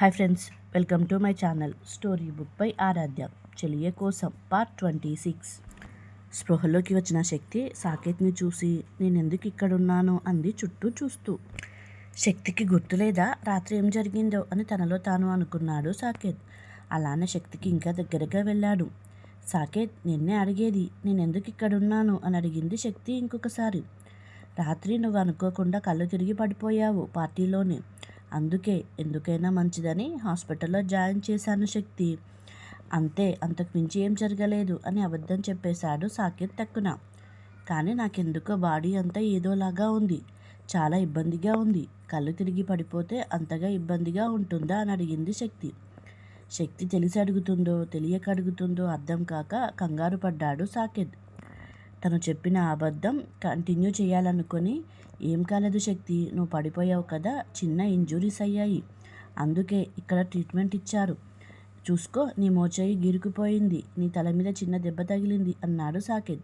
Hi friends welcome to my channel story book పై ఆరాధ్య చెలియ కోసం part twenty six. స్పృహలోకి వచ్చిన శక్తి సాకేత్ని చూసి నేనెందుకు ఇక్కడున్నాను? అంది చుట్టూ చూస్తూ. శక్తికి గుర్తులేదా రాత్రి ఏం జరిగిందో? అని తనలో తాను అనుకున్నాడు సాకేత్. అలానే శక్తికి ఇంకా దగ్గరగా వెళ్ళాడు. సాకేత్ నిన్నే అడిగేది నేనెందుకు ఇక్కడున్నాను? అని అడిగింది శక్తి ఇంకొకసారి. రాత్రి నువ్వు అనుకోకుండా కళ్ళు తిరిగి పడిపోయావు పార్టీలోనే. అందుకే ఎందుకైనా మంచిదని హాస్పిటల్లో జాయిన్ చేశాను శక్తి. అంతే అంతకు మించి ఏం జరగలేదు అని అబద్ధం చెప్పేశాడు సాకేత్ తక్కున. కానీ నాకెందుకో బాడీ అంతా ఏదోలాగా ఉంది. చాలా ఇబ్బందిగా ఉంది. కళ్ళు తిరిగి పడిపోతే అంతగా ఇబ్బందిగా ఉంటుందా అని అడిగింది శక్తి. శక్తి తెలిసి అడుగుతుందో తెలియక అడుగుతుందో అర్థం కాక కంగారు పడ్డాడు సాకేత్. తను చెప్పిన అబద్ధం కంటిన్యూ చేయాలనుకొని ఏం కాలేదు శక్తి నువ్వు పడిపోయావు కదా చిన్న ఇంజురీస్ అయ్యాయి. అందుకే ఇక్కడ ట్రీట్మెంట్ ఇచ్చారు. చూసుకో నీ మోచేయి గిరికిపోయింది. నీ తల మీద చిన్న దెబ్బ తగిలింది అన్నాడు సాకేత్.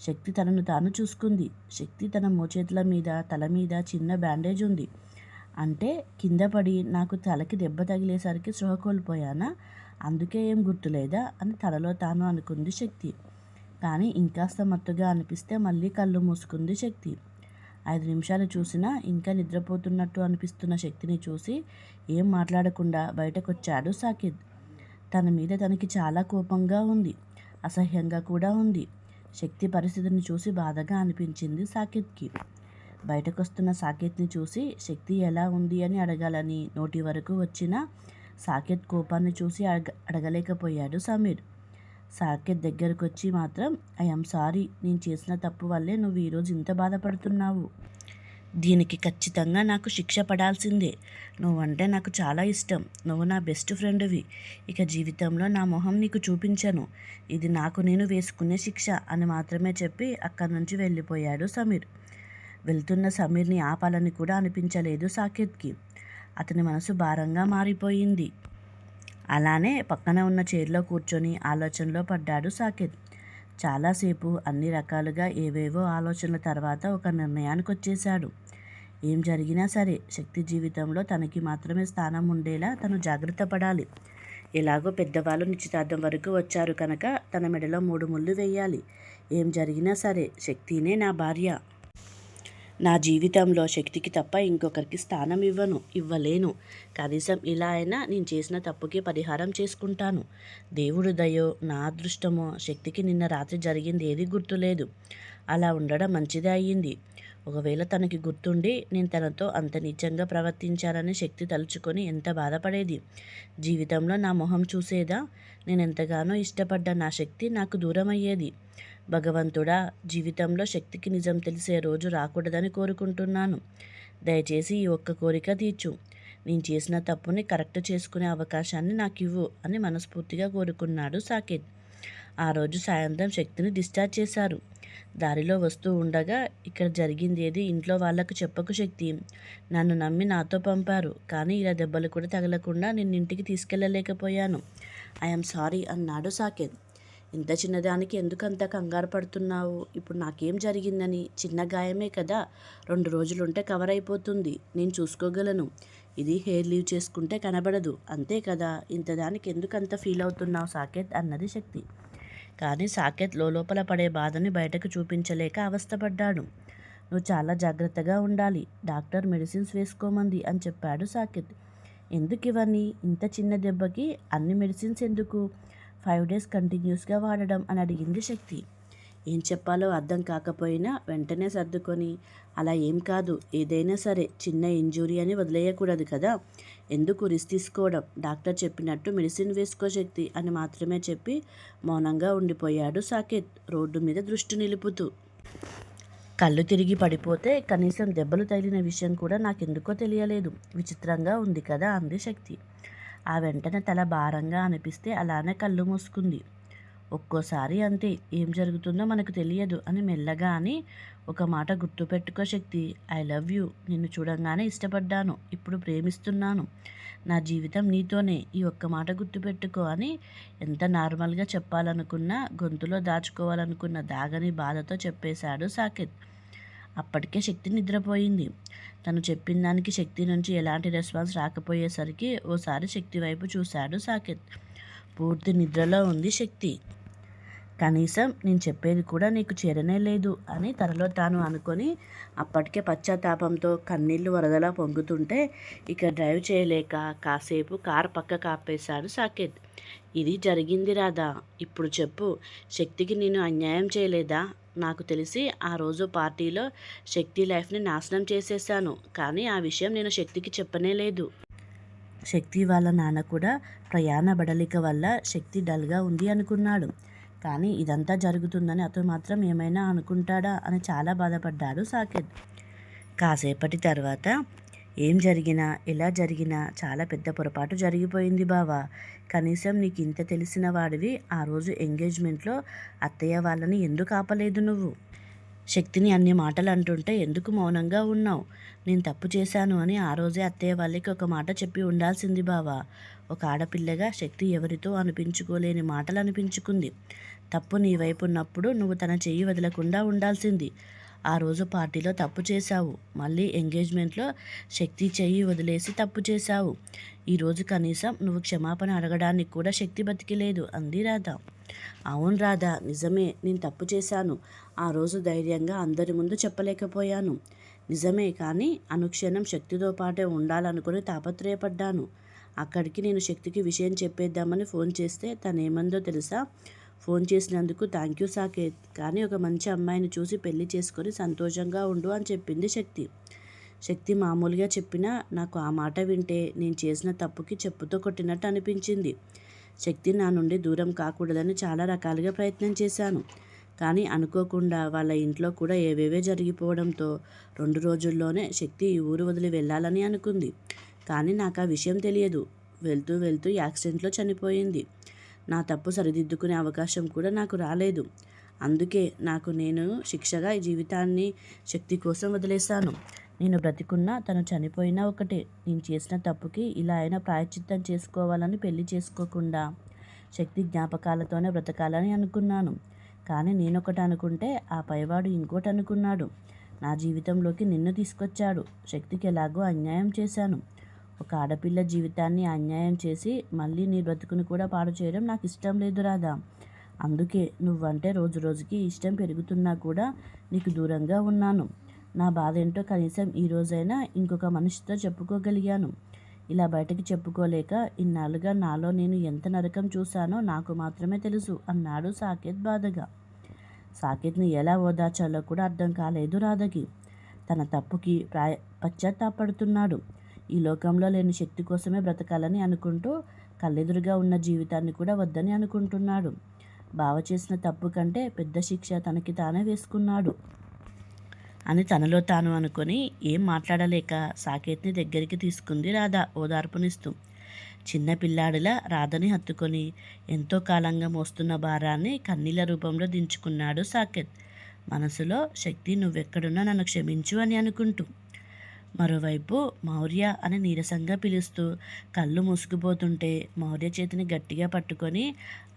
శక్తి తనను తాను చూసుకుంది. శక్తి తన మోచేతుల మీద తల మీద చిన్న బ్యాండేజ్ ఉంది. అంటే కింద పడి నాకు తలకి దెబ్బ తగిలేసరికి స్పృహ కోల్పోయానా? అందుకే ఏం గుర్తులేదా? అని తలలో తాను అనుకుంది శక్తి. కానీ ఇంకాస్త మత్తుగా అనిపిస్తే మళ్ళీ కళ్ళు మూసుకుంది శక్తి. ఐదు నిమిషాలు చూసినా ఇంకా నిద్రపోతున్నట్టు అనిపిస్తున్న శక్తిని చూసి ఏం మాట్లాడకుండా బయటకొచ్చాడు సాకిద్ తన మీద తనకి చాలా కోపంగా ఉంది అసహ్యంగా కూడా ఉంది. శక్తి పరిస్థితిని చూసి బాధగా అనిపించింది సాకిద్కి బయటకొస్తున్న సాకేత్ని చూసి శక్తి ఎలా ఉంది అని అడగాలని నోటి వరకు వచ్చిన సాకేత్ కోపాన్ని చూసి అడగ అడగలేకపోయాడు సమీర్. సాకేత్ దగ్గరకు వచ్చి మాత్రం ఐఎమ్ సారీ నేను చేసిన తప్పు వల్లే నువ్వు ఈరోజు ఇంత బాధపడుతున్నావు. దీనికి ఖచ్చితంగా నాకు శిక్ష పడాల్సిందే. నువ్వంటే నాకు చాలా ఇష్టం. నువ్వు నా బెస్ట్ ఫ్రెండ్వి. ఇక జీవితంలో నా మొహం నీకు చూపించను. ఇది నాకు నేను వేసుకునే శిక్ష అని మాత్రమే చెప్పి అక్కడి నుంచి వెళ్ళిపోయాడు సమీర్. వెళ్తున్న సమీర్ని ఆపాలని కూడా అనిపించలేదు సాకేత్కి. అతని మనసు భారంగా మారిపోయింది. అలానే పక్కన ఉన్న చైర్లో కూర్చొని ఆలోచనలో పడ్డాడు సాకేత్. చాలాసేపు అన్ని రకాలుగా ఏవేవో ఆలోచనల తర్వాత ఒక నిర్ణయానికి వచ్చేశాడు ఏం జరిగినా సరే శక్తి జీవితంలో తనకి మాత్రమే స్థానం ఉండేలా తను జాగ్రత్త పడాలి. ఎలాగో పెద్దవాళ్ళు నిశ్చితార్థం వరకు వచ్చారు కనుక తన మెడలో మూడు ముళ్ళు వేయాలి. ఏం జరిగినా సరే శక్తినే నా భార్య నా జీవితంలో శక్తికి తప్ప ఇంకొకరికి స్థానం ఇవ్వను ఇవ్వలేను. కనీసం ఇలా అయినా నేను చేసిన తప్పుకి పరిహారం చేసుకుంటాను. దేవుడు దయో నా అదృష్టమో శక్తికి నిన్న రాత్రి జరిగింది ఏది గుర్తులేదు. అలా ఉండడం మంచిదే అయ్యింది. ఒకవేళ తనకి గుర్తుండి నేను తనతో అంత నీచంగా ప్రవర్తించానని శక్తి తలుచుకొని ఎంత బాధపడేది? జీవితంలో నా మొహం చూసేదా? నేను ఎంతగానో ఇష్టపడ్డ నా శక్తి నాకు దూరం అయ్యేది భగవంతుడా జీవితంలో శక్తికి నిజం తెలిసే రోజు రాకూడదని కోరుకుంటున్నాను. దయచేసి ఈ ఒక్క కోరిక తీర్చు. నేను చేసిన తప్పుని కరెక్ట్ చేసుకునే అవకాశాన్ని నాకు ఇవ్వు అని మనస్ఫూర్తిగా కోరుకున్నాడు సాకేత్. ఆ రోజు సాయంత్రం శక్తిని డిశ్చార్జ్ చేశారు. దారిలో వస్తూ ఉండగా ఇక్కడ జరిగింది ఏది ఇంట్లో వాళ్ళకు చెప్పకు శక్తి. నన్ను నమ్మి నాతో పంపారు కానీ ఇలా దెబ్బలు కూడా తగలకుండా నేను ఇంటికి తీసుకెళ్ళలేకపోయాను ఐఎమ్ సారీ అన్నాడు సాకేత్. ఇంత చిన్నదానికి ఎందుకంత కంగారు పడుతున్నావు? ఇప్పుడు నాకేం జరిగిందని? చిన్న గాయమే కదా. రెండు రోజులుంటే కవర్ అయిపోతుంది. నేను చూసుకోగలను. ఇది హెయిర్ లీవ్ చేసుకుంటే కనబడదు. అంతే కదా. ఇంత దానికి ఎందుకంత ఫీల్ అవుతున్నావు సాకేత్ అన్నది శక్తి. కానీ సాకేత్ లోపల పడే బాధని బయటకు చూపించలేక అవస్థపడ్డాడు. నువ్వు చాలా జాగ్రత్తగా ఉండాలి. డాక్టర్ మెడిసిన్స్ వేసుకోమంది అని చెప్పాడు సాకేత్. ఎందుకు ఇవన్నీ ఇంత చిన్న దెబ్బకి అన్ని మెడిసిన్స్ ఎందుకు? ఫైవ్ డేస్ కంటిన్యూస్గా వాడడం అని అడిగింది శక్తి. ఏం చెప్పాలో అర్థం కాకపోయినా వెంటనే సర్దుకొని అలా ఏం కాదు ఏదైనా సరే చిన్న ఇంజురీ అని వదిలేయకూడదు కదా ఎందుకు రిస్క్ తీసుకోవడం? డాక్టర్ చెప్పినట్టు మెడిసిన్ వేసుకో శక్తి అని మాత్రమే చెప్పి మౌనంగా ఉండిపోయాడు సాకేత్ రోడ్డు మీద దృష్టి నిలుపుతూ. కళ్ళు తిరిగి పడిపోతే కనీసం దెబ్బలు తగిలిన విషయం కూడా నాకెందుకో తెలియలేదు. విచిత్రంగా ఉంది కదా అంది శక్తి. ఆ వెంటనే తల భారంగా అనిపిస్తే అలానే కళ్ళు మూసుకుంది. ఒక్కోసారి అంతే ఏం జరుగుతుందో మనకు తెలియదు అని మెల్లగా అని ఒక మాట గుర్తుపెట్టుకో శక్తి ఐ లవ్ యూ నిన్ను చూడంగానే ఇష్టపడ్డాను ఇప్పుడు ప్రేమిస్తున్నాను నా జీవితం నీతోనే ఈ ఒక్క మాట గుర్తుపెట్టుకో అని ఎంత నార్మల్గా చెప్పాలనుకున్నా గొంతులో దాచుకోవాలనుకున్న దాగని బాధతో చెప్పేశాడు సాకేత్. అప్పటికే శక్తి నిద్రపోయింది. తను చెప్పిన దానికి శక్తి నుంచి ఎలాంటి రెస్పాన్స్ రాకపోయేసరికి ఓసారి శక్తి వైపు చూశాడు సాకేత్. పూర్తి నిద్రలో ఉంది శక్తి. కనీసం నేను చెప్పేది కూడా నీకు చేరనే లేదు అని తనలో తాను అనుకొని అప్పటికే పశ్చాత్తాపంతో కన్నీళ్ళు వరదలా పొంగుతుంటే ఇక డ్రైవ్ చేయలేక కాసేపు కారు పక్క కాపేశాడు సాకేత్. ఇది జరిగింది రాదా ఇప్పుడు చెప్పు శక్తికి నేను అన్యాయం చేయలేదా? నాకు తెలిసి ఆ రోజు పార్టీలో శక్తి లైఫ్ని నాశనం చేసేసాను కానీ ఆ విషయం నేను శక్తికి చెప్పనే లేదు. శక్తి వాళ్ళ నాన్న కూడా ప్రయాణ బడలిక వల్ల శక్తి డల్గా ఉంది అనుకున్నాడు. కానీ ఇదంతా జరుగుతుందని అతను మాత్రం ఏమైనా అనుకుంటాడా అని చాలా బాధపడ్డాడు సాకేత్. కాసేపటి తర్వాత ఏం జరిగినా ఎలా జరిగినా చాలా పెద్ద పొరపాటు జరిగిపోయింది బావా. కనీసం నీకు ఇంత తెలిసిన వాడివి ఆ రోజు ఎంగేజ్మెంట్లో అత్తయ్య వాళ్ళని ఎందుకు ఆపలేదు నువ్వు? శక్తిని అన్ని మాటలు అంటుంటే ఎందుకు మౌనంగా ఉన్నావు? నేను తప్పు చేశాను అని ఆ రోజే అత్తయ్య వాళ్ళకి ఒక మాట చెప్పి ఉండాల్సింది బావా. ఒక ఆడపిల్లగా శక్తి ఎవరితో అనిపించుకోలేని మాటలు అనిపించుకుంది. తప్పు నీ వైపు ఉన్నప్పుడు నువ్వు తన చెయ్యి వదలకుండా ఉండాల్సింది. ఆ రోజు పార్టీలో తప్పు చేశావు. మళ్ళీ ఎంగేజ్మెంట్లో శక్తి చెయ్యి వదిలేసి తప్పు చేశావు. ఈరోజు కనీసం నువ్వు క్షమాపణ అడగడానికి కూడా శక్తి బతికిలేదు అంది రాధ. అవును రాధా నిజమే నేను తప్పు చేశాను. ఆ రోజు ధైర్యంగా అందరి ముందు చెప్పలేకపోయాను. నిజమే కానీ అనుక్షణం శక్తితో పాటే ఉండాలనుకుని తాపత్రయపడ్డాను. అక్కడికి నేను శక్తికి విషయం చెప్పేద్దామని ఫోన్ చేస్తే తనేమందో తెలుసా? ఫోన్ చేసినందుకు థ్యాంక్ యూ సాకేత్. కానీ ఒక మంచి అమ్మాయిని చూసి పెళ్ళి చేసుకొని సంతోషంగా ఉండు అని చెప్పింది శక్తి. శక్తి మామూలుగా చెప్పినా నాకు ఆ మాట వింటే నేను చేసిన తప్పుకి చెప్పుతో కొట్టినట్టు అనిపించింది. శక్తి నా నుండి దూరం కాకూడదని చాలా రకాలుగా ప్రయత్నం చేశాను. కానీ అనుకోకుండా వాళ్ళ ఇంట్లో కూడా ఏవేవే జరిగిపోవడంతో రెండు రోజుల్లోనే శక్తి ఈ ఊరు వదిలి వెళ్ళాలని అనుకుంది. కానీ నాకు ఆ విషయం తెలియదు. వెళ్తూ వెళ్తూ యాక్సిడెంట్లో చనిపోయింది. నా తప్పు సరిదిద్దుకునే అవకాశం కూడా నాకు రాలేదు. అందుకే నాకు నేను శిక్షగా ఈ జీవితాన్ని శక్తి కోసం వదిలేశాను. నేను బ్రతికున్నా తను చనిపోయినా ఒకటే. నేను చేసిన తప్పుకి ఇలా అయినా ప్రాయశ్చిత్తం చేసుకోవాలని పెళ్ళి చేసుకోకుండా శక్తి జ్ఞాపకాలతోనే బ్రతకాలని అనుకున్నాను. కానీ నేనొకటి అనుకుంటే ఆ పైవాడు ఇంకోటి అనుకున్నాడు. నా జీవితంలోకి నిన్ను తీసుకొచ్చాడు. శక్తికి ఎలాగో అన్యాయం చేశాను. ఒక ఆడపిల్ల జీవితాన్ని అన్యాయం చేసి మళ్ళీ నీ బ్రతుకుని కూడా పాడు చేయడం నాకు ఇష్టం లేదు రాధా. అందుకే నువ్వంటే రోజు రోజుకి ఇష్టం పెరుగుతున్నా కూడా నీకు దూరంగా ఉన్నాను. నా బాధ ఏంటో కనీసం ఈ రోజైనా ఇంకొక మనిషితో చెప్పుకోగలిగాను. ఇలా బయటకి చెప్పుకోలేక ఇన్నాళ్ళుగా నాలో నేను ఎంత నరకం చూశానో నాకు మాత్రమే తెలుసు అన్నాడు సాకేత్ బాధగా. సాకేత్ని ఎలా ఓదార్చాలో కూడా అర్థం కాలేదు రాధకి. తన తప్పుకి ప్రాయ పశ్చాత్తాపడుతున్నాడు. ఈ లోకంలో లేని శక్తి కోసమే బ్రతకాలని అనుకుంటూ కళ్ళెదురుగా ఉన్న జీవితాన్ని కూడా వద్దని అనుకుంటున్నాడు. బావ చేసిన తప్పు కంటే పెద్ద శిక్ష తనకి తానే వేసుకున్నాడు. అని తనలో తాను అనుకొని ఏం మాట్లాడలేక సాకేత్ని దగ్గరికి తీసుకుంది రాధ ఓదార్పునిస్తూ. చిన్న పిల్లాడిలా రాధని హత్తుకొని ఎంతో కాలంగా మోస్తున్న భారాన్ని కన్నీళ్ళ రూపంలో దించుకున్నాడు సాకేత్. మనసులో శక్తి నువ్వెక్కడున్నా నన్ను క్షమించు అని అనుకుంటూ. మరోవైపు మౌర్య అని నీరసంగా పిలుస్తూ కళ్ళు మూసుకుపోతుంటే మౌర్య చేతిని గట్టిగా పట్టుకొని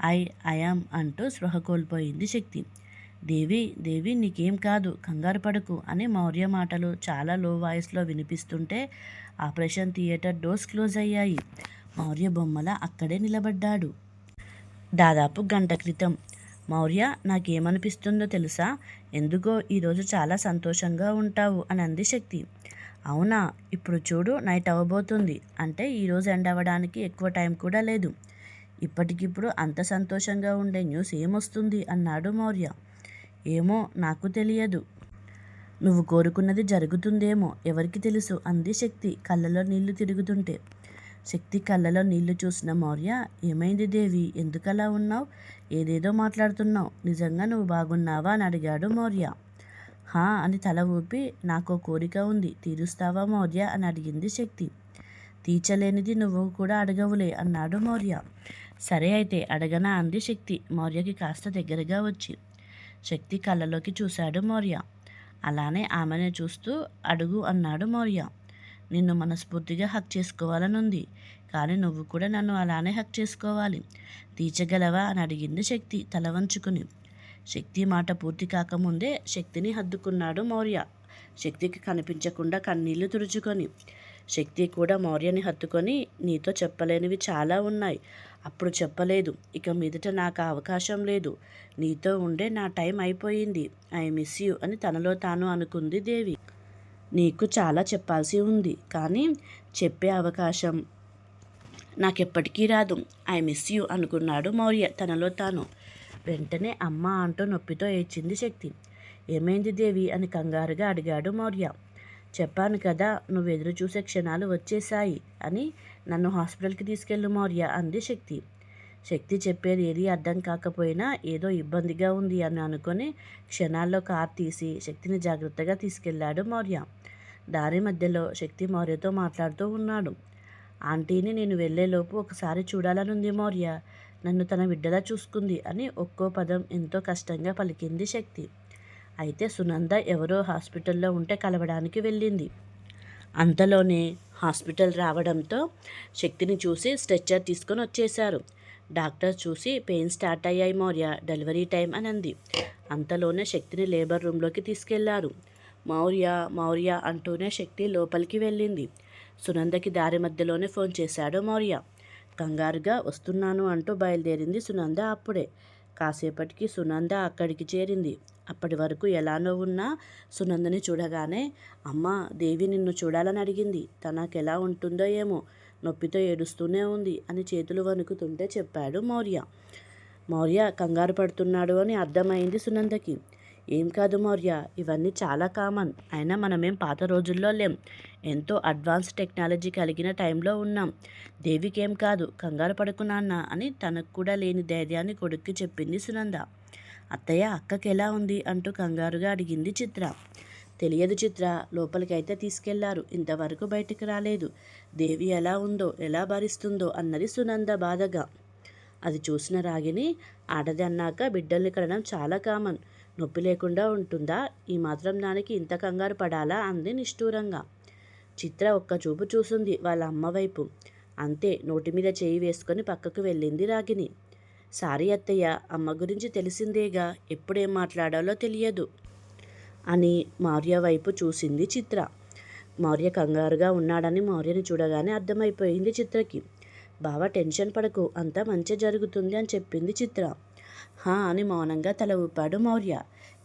ఐ అయామ్ అంటూ స్పృహ కోల్పోయింది శక్తి. దేవి దేవి నీకేం కాదు కంగారు పడకు అని మౌర్య మాటలు చాలా లో వాయిస్లో వినిపిస్తుంటే ఆపరేషన్ థియేటర్ డోర్స్ క్లోజ్ అయ్యాయి. మౌర్య బొమ్మల అక్కడే నిలబడ్డాడు. దాదాపు గంట క్రితం. మౌర్య నాకేమనిపిస్తుందో తెలుసా? ఎందుకో ఈరోజు చాలా సంతోషంగా ఉంటావు అని అంది శక్తి. అవునా? ఇప్పుడు చూడు నైట్ అవ్వబోతుంది అంటే ఈరోజు ఎండ్ అవ్వడానికి ఎక్కువ టైం కూడా లేదు. ఇప్పటికిప్పుడు అంత సంతోషంగా ఉండే న్యూస్ ఏమొస్తుంది? అన్నాడు మౌర్య. ఏమో నాకు తెలియదు. నువ్వు కోరుకున్నది జరుగుతుందేమో ఎవరికి తెలుసు? అంది శక్తి కళ్ళలో నీళ్ళు తిరుగుతుంటే. శక్తి కళ్ళలో నీళ్ళు చూసిన మౌర్య ఏమైంది దేవి? ఎందుకలా ఉన్నావు? ఏదేదో మాట్లాడుతున్నావు? నిజంగా నువ్వు బాగున్నావా? అని అడిగాడు మౌర్య. హా అని తల ఊపి నాకు కోరిక ఉంది. తీరుస్తావా మౌర్య? అని అడిగింది శక్తి. తీర్చలేనిది నువ్వు కూడా అడగవులే అన్నాడు మౌర్య. సరే అయితే అడగనా? అంది శక్తి. మౌర్యకి కాస్త దగ్గరగా వచ్చి. శక్తి కళ్ళలోకి చూశాడు మౌర్య. అలానే ఆమెనే చూస్తూ అడుగు అన్నాడు మౌర్య. నిన్ను మనస్ఫూర్తిగా హక్ చేసుకోవాలనుంది కానీ నువ్వు కూడా నన్ను అలానే హక్ చేసుకోవాలి. తీర్చగలవా? అని అడిగింది శక్తి తల వంచుకుని. శక్తి మాట పూర్తి కాకముందే శక్తిని హద్దుకున్నాడు మౌర్య. శక్తికి కనిపించకుండా కన్నీళ్ళు తుడుచుకొని శక్తి కూడా మౌర్యని హత్తుకొని నీతో చెప్పలేనివి చాలా ఉన్నాయి. అప్పుడు చెప్పలేదు ఇక మీదట నాకు అవకాశం లేదు. నీతో ఉండే నా టైం అయిపోయింది. ఐ మిస్ యూ అని తనలో తాను అనుకుంది దేవి. నీకు చాలా చెప్పాల్సి ఉంది కానీ చెప్పే అవకాశం నాకెప్పటికీ రాదు. ఐ మిస్ యూ అనుకున్నాడు మౌర్య తనలో తాను. వెంటనే అమ్మ అంటూ నొప్పితో ఏడ్చింది శక్తి. ఏమైంది దేవి? అని కంగారుగా అడిగాడు మౌర్య. చెప్పాను కదా నువ్వు ఎదురు చూసే క్షణాలు వచ్చేశాయి అని నన్ను హాస్పిటల్కి తీసుకెళ్ళు మౌర్య అంది శక్తి. శక్తి చెప్పేది ఏది అర్థం కాకపోయినా ఏదో ఇబ్బందిగా ఉంది అని అనుకొని క్షణాల్లో కార్ తీసి శక్తిని జాగ్రత్తగా తీసుకెళ్ళాడు మౌర్య. దారి మధ్యలో శక్తి మౌర్యతో మాట్లాడుతూ ఉన్నాడు. ఆంటీని నేను వెళ్ళేలోపు ఒకసారి చూడాలనుంది మౌర్య. నన్ను తన బిడ్డలా చూసుకుంది అని ఒక్కో పదం ఎంతో కష్టంగా పలికింది శక్తి. అయితే సునంద ఎవరో హాస్పిటల్లో ఉంటే కలవడానికి వెళ్ళింది. అంతలోనే హాస్పిటల్ రావడంతో శక్తిని చూసి స్ట్రెచ్చర్ తీసుకొని వచ్చేశారు. డాక్టర్ చూసి పెయిన్ స్టార్ట్ అయ్యాయి మౌర్య డెలివరీ టైం అని అంది. అంతలోనే శక్తిని లేబర్ రూమ్లోకి తీసుకెళ్ళారు. మౌర్య మౌర్య అంటూనే శక్తి లోపలికి వెళ్ళింది. సునందకి దారి మధ్యలోనే ఫోన్ చేశాడు మౌర్య. కంగారుగా వస్తున్నాను అంటూ బయలుదేరింది సునంద అప్పుడే. కాసేపటికి సునంద అక్కడికి చేరింది. అప్పటి వరకు ఎలానో ఉన్నా సునందని చూడగానే అమ్మ దేవి నిన్ను చూడాలని అడిగింది. తనకు ఎలా ఉంటుందో ఏమో నొప్పితో ఏడుస్తూనే ఉంది అని చేతులు వణుకుతుంటే చెప్పాడు మౌర్య. మౌర్య కంగారు పడుతున్నాడు అని అర్థమైంది సునందకి. ఏం కాదు మౌర్య ఇవన్నీ చాలా కామన్. అయినా మనమేం పాత రోజుల్లో లేం. ఎంతో అడ్వాన్స్ టెక్నాలజీ కలిగిన టైంలో ఉన్నాం. దేవికి ఏం కాదు కంగారు పడుకున్నాన్న అని తనకు కూడా లేని ధైర్యాన్ని కొడుక్కి చెప్పింది సునంద. అత్తయ్య అక్కకి ఎలా ఉంది? అంటూ కంగారుగా అడిగింది చిత్ర. తెలియదు చిత్ర లోపలికైతే తీసుకెళ్ళారు. ఇంతవరకు బయటికి రాలేదు. దేవి ఎలా ఉందో ఎలా భరిస్తుందో అన్నది సునంద బాధగా. అది చూసిన రాగిని ఆడది అన్నాక బిడ్డల్ని కనడం చాలా కామన్. నొప్పి లేకుండా ఉంటుందా? ఈ మాత్రం దానికి ఇంత కంగారు పడాలా? అంది నిష్ఠూరంగా. చిత్ర ఒక్క చూపు చూసింది వాళ్ళ అమ్మ వైపు. అంతే నోటి మీద చేయి వేసుకొని పక్కకు వెళ్ళింది రాగిని సారీ అత్తయ్య అమ్మ గురించి తెలిసిందేగా? ఎప్పుడేం మాట్లాడాలో తెలియదు అని మౌర్య వైపు చూసింది చిత్ర. మౌర్య కంగారుగా ఉన్నాడని మౌర్యని చూడగానే అర్థమైపోయింది చిత్రకి. బావ టెన్షన్ పడకు అంతా మంచి జరుగుతుంది అని చెప్పింది చిత్ర. హా అని మౌనంగా తల ఊపాడు మౌర్య.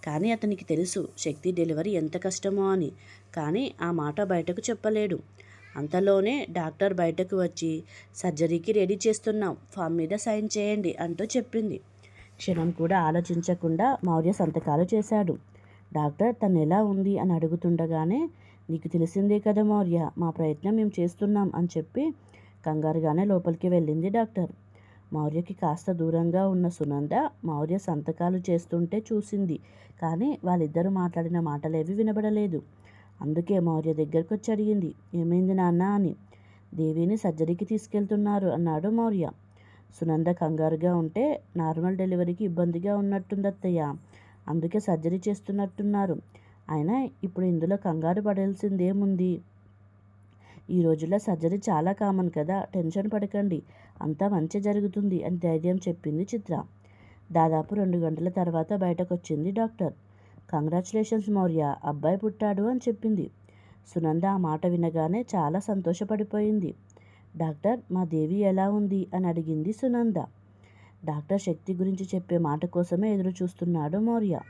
కానీ అతనికి తెలుసు శక్తి డెలివరీ ఎంత కష్టమో అని. కానీ ఆ మాట బయటకు చెప్పలేడు. అంతలోనే డాక్టర్ బయటకు వచ్చి సర్జరీకి రెడీ చేస్తున్నాం ఫామ్ మీద సైన్ చేయండి అంటూ చెప్పింది. క్షణం కూడా ఆలోచించకుండా మౌర్య సంతకాలు చేశాడు. డాక్టర్ తను ఎలా ఉంది అని అడుగుతుండగానే నీకు తెలిసిందే కదా మౌర్య మా ప్రయత్నం మేము చేస్తున్నాం అని చెప్పి కంగారుగానే లోపలికి వెళ్ళింది డాక్టర్. మౌర్యకి కాస్త దూరంగా ఉన్న సునంద మౌర్య సంతకాలు చేస్తుంటే చూసింది. కానీ వాళ్ళిద్దరూ మాట్లాడిన మాటలేవి వినబడలేదు. అందుకే మౌర్య దగ్గరకు వచ్చి అడిగింది ఏమైంది నాన్న అని? దేవిని సర్జరీకి తీసుకెళ్తున్నారు అన్నాడు మౌర్య. సునంద కంగారుగా ఉంటే నార్మల్ డెలివరీకి ఇబ్బందిగా ఉన్నట్టుంది అత్తయ్య అందుకే సర్జరీ చేస్తున్నట్టున్నారు. అయినా ఇప్పుడు ఇందులో కంగారు పడాల్సిందేముంది? ఈ రోజుల్లో సర్జరీ చాలా కామన్ కదా టెన్షన్ పడకండి. అంతా మంచి జరుగుతుంది అని ధైర్యం చెప్పింది చిత్ర. దాదాపు రెండు గంటల తర్వాత బయటకొచ్చింది డాక్టర్. కంగ్రాచులేషన్స్ మౌర్య అబ్బాయి పుట్టాడు అని చెప్పింది. సునంద ఆ మాట వినగానే చాలా సంతోషపడిపోయింది. డాక్టర్ మా దేవి ఎలా ఉంది? అని అడిగింది సునంద. డాక్టర్ శక్తి గురించి చెప్పే మాట కోసమే ఎదురు చూస్తున్నాడు మౌర్య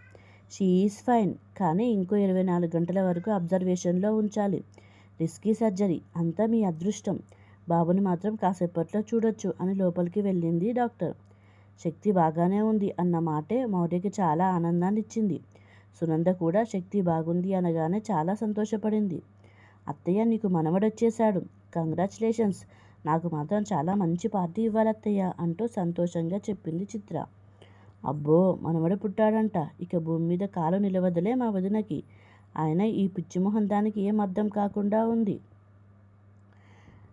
షీఈస్ ఫైన్ కానీ ఇంకో ఇరవై నాలుగు గంటల వరకు అబ్జర్వేషన్లో ఉంచాలి. రిస్కీ సర్జరీ అంతా మీ అదృష్టం. బాబుని మాత్రం కాసేపట్లో చూడొచ్చు అని లోపలికి వెళ్ళింది డాక్టర్. శక్తి బాగానే ఉంది అన్న మాటే మౌర్యకి చాలా ఆనందాన్ని ఇచ్చింది సునంద కూడా శక్తి బాగుంది అనగానే చాలా సంతోషపడింది. అత్తయ్య నీకు మనవడొచ్చేశాడు. కంగ్రాచులేషన్స్. నాకు మాత్రం చాలా మంచి పార్టీ ఇవ్వాలి అత్తయ్య అంటూ సంతోషంగా చెప్పింది చిత్ర. అబ్బో మనవడు పుట్టాడంట. ఇక భూమి మీద కాలు నిలవదలే మా వదినకి. ఆయన ఈ పిచ్చిమొహం దానికి ఏం అర్థం కాకుండా ఉంది.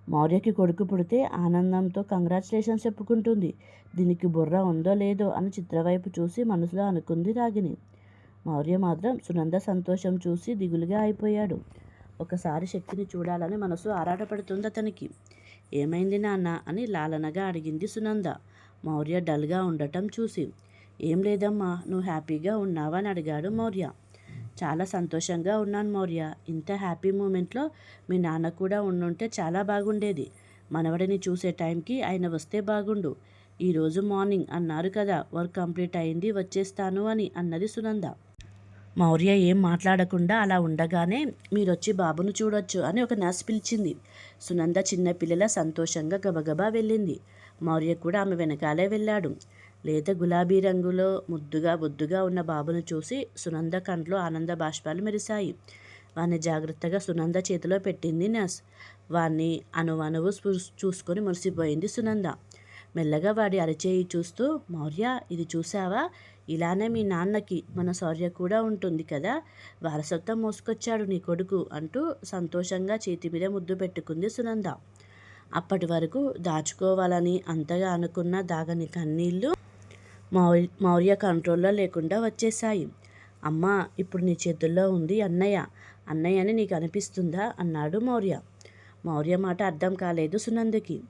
మౌర్యకి కొడుకు పుడితే ఆనందంతో కంగ్రాచులేషన్స్ చెప్పుకుంటుంది. దీనికి బుర్ర ఉందో లేదో అని చిత్రవైపు చూసి మనసులో అనుకుంది రాగిని మౌర్య మాత్రం సునంద సంతోషం చూసి దిగులుగా అయిపోయాడు. ఒకసారి శక్తిని చూడాలని మనసు ఆరాటపడుతుంది అతనికి. ఏమైంది నాన్న అని లాలనగా అడిగింది సునంద. మౌర్య డల్గా ఉండటం చూసి. ఏం లేదమ్మా నువ్వు హ్యాపీగా ఉన్నావా అని అడిగాడు మౌర్య. చాలా సంతోషంగా ఉన్నాను మౌర్య. ఇంత హ్యాపీ మూమెంట్లో మీ నాన్న కూడా ఉండుంటే చాలా బాగుండేది. మనవడిని చూసే టైంకి ఆయన వస్తే బాగుండు. ఈరోజు మార్నింగ్ అన్నారు కదా వర్క్ కంప్లీట్ అయింది వచ్చేస్తాను అని అన్నది సునంద. మౌర్య ఏం మాట్లాడకుండా అలా ఉండగానే మీరొచ్చి బాబును చూడొచ్చు అని ఒక నర్స్ పిలిచింది. సునంద చిన్నపిల్లల సంతోషంగా గబగబా వెళ్ళింది. మౌర్య కూడా ఆమె వెనకాలే వెళ్ళాడు. లేత గులాబీ రంగులో ముద్దుగా బొద్దుగా ఉన్న బాబును చూసి సునంద కంట్లో ఆనంద బాష్పాలు మెరిశాయి. వాణ్ణి జాగ్రత్తగా సునంద చేతిలో పెట్టింది నర్స్. వాణ్ణి అనువనువు చూసుకొని మురిసిపోయింది సునంద. మెల్లగా వాడి అరచేయి చూస్తూ మౌర్య ఇది చూసావా ఇలానే మీ నాన్నకి మన శౌర్య కూడా ఉంటుంది కదా? వారసత్వం మోసుకొచ్చాడు నీ కొడుకు అంటూ సంతోషంగా చేతి మీద ముద్దు పెట్టుకుంది సునంద. అప్పటి వరకు దాచుకోవాలని అంతగా అనుకున్న దాగని కన్నీళ్ళు మౌర్య కంట్రోల్లో లేకుండా వచ్చేశాయి. అమ్మా ఇప్పుడు నీ చేతుల్లో ఉంది అన్నయ్య. అన్నయ్య అని నీకు అనిపిస్తుందా? అన్నాడు మౌర్య. మౌర్య మాట అర్థం కాలేదు సునందకి.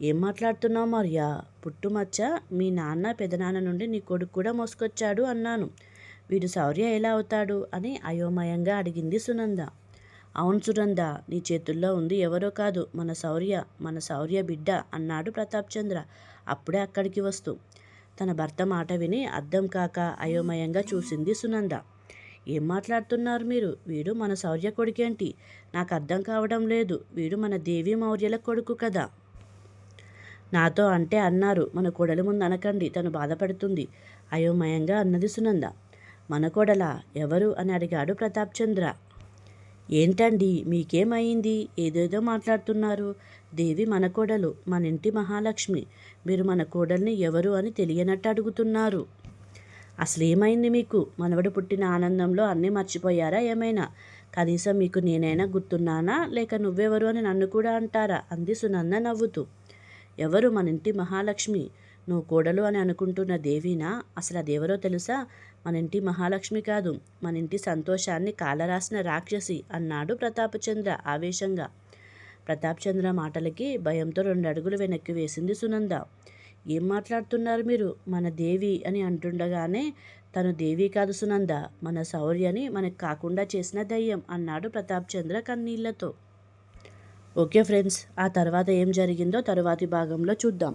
ఏం మాట్లాడుతున్నావు మౌర్య? పుట్టుమచ్చ మీ నాన్న పెదనాన్న నుండి నీ కొడుకు కూడా మోసుకొచ్చాడు అన్నాను. వీడు శౌర్య ఎలా అవుతాడు అని అయోమయంగా అడిగింది సునంద. అవును సునంద నీ చేతుల్లో ఉంది ఎవరో కాదు మన శౌర్య మన శౌర్య బిడ్డ అన్నాడు ప్రతాప్ చంద్ర. అప్పుడే అక్కడికి వస్తూ. తన భర్త మాట విని అర్థం కాక అయోమయంగా చూసింది సునంద. ఏం మాట్లాడుతున్నారు మీరు? వీడు మన శౌర్య కొడుకేంటి? నాకు అర్థం కావడం లేదు. వీడు మన దేవి మౌర్యల కొడుకు కదా. నాతో అంటే అన్నారు. మన కోడలి ముందు అనకండి. తను బాధపడుతుంది. అయోమయంగా అన్నది సునంద. మన కోడల? ఎవరు అని అడిగాడు ప్రతాప్ చంద్ర. ఏంటండి మీకేమైంది? ఏదేదో మాట్లాడుతున్నారు. దేవి మన కోడలు మన ఇంటి మహాలక్ష్మి. మీరు మన కోడల్ని ఎవరు అని తెలియనట్టు అడుగుతున్నారు. అసలేమైంది మీకు? మనవడు పుట్టిన ఆనందంలో అన్నీ మర్చిపోయారా ఏమైనా? కనీసం మీకు నేనైనా గుర్తున్నానా? లేక నువ్వెవరు అని నన్ను కూడా అంటారా? అంది సునంద నవ్వుతూ. ఎవరు? మన ఇంటి మహాలక్ష్మి. నువ్వు కోడలు అని అనుకుంటున్న దేవినా అసలు అదెవరో తెలుసా? మన ఇంటి మహాలక్ష్మి కాదు మన ఇంటి సంతోషాన్ని కాలరాసిన రాక్షసి అన్నాడు ప్రతాపచంద్ర ఆవేశంగా. ప్రతాప్చంద్ర మాటలకి భయంతో రెండు అడుగులు వెనక్కి వేసింది సునంద. ఏం మాట్లాడుతున్నారు మీరు? మన దేవి అని అంటుండగానే తను దేవి కాదు సునంద మన శౌర్యని మనకు కాకుండా చేసిన దయ్యం అన్నాడు ప్రతాప్చంద్ర కన్నీళ్ళతో. ఓకే ఫ్రెండ్స్ ఆ తర్వాత ఏం జరిగిందో తరువాతి భాగంలో చూద్దాం.